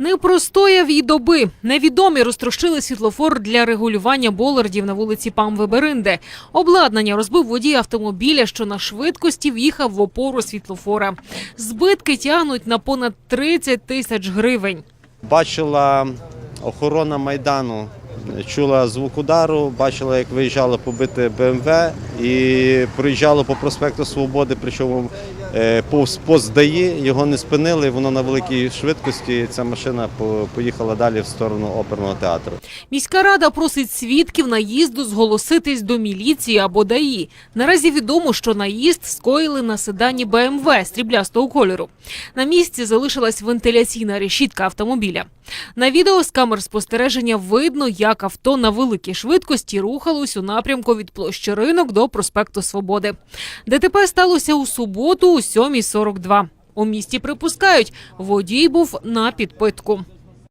Не простояв і доби. Невідомі розтрощили світлофор для регулювання болардів на вулиці Памвеберинде. Обладнання розбив водій автомобіля, що на швидкості в'їхав в опору світлофора. Збитки тягнуть на понад 30 тисяч гривень. Бачила охорона майдану, чула звук удару, бачила, як виїжджало побите БМВ і проїжджало по проспекту Свободи, причому повз пост його не спинили, воно на великій швидкості. Ця машина поїхала далі в сторону оперного театру. Міська рада просить свідків наїзду зголоситись до міліції або ДАІ. Наразі відомо, що наїзд скоїли на седані БМВ стріблястого кольору. На місці залишилась вентиляційна решітка автомобіля. На відео з камер спостереження видно, як авто на великій швидкості рухалось у напрямку від площі ринок до проспекту Свободи. ДТП сталося у суботу о 7.42. У місті припускають, водій був на підпитку.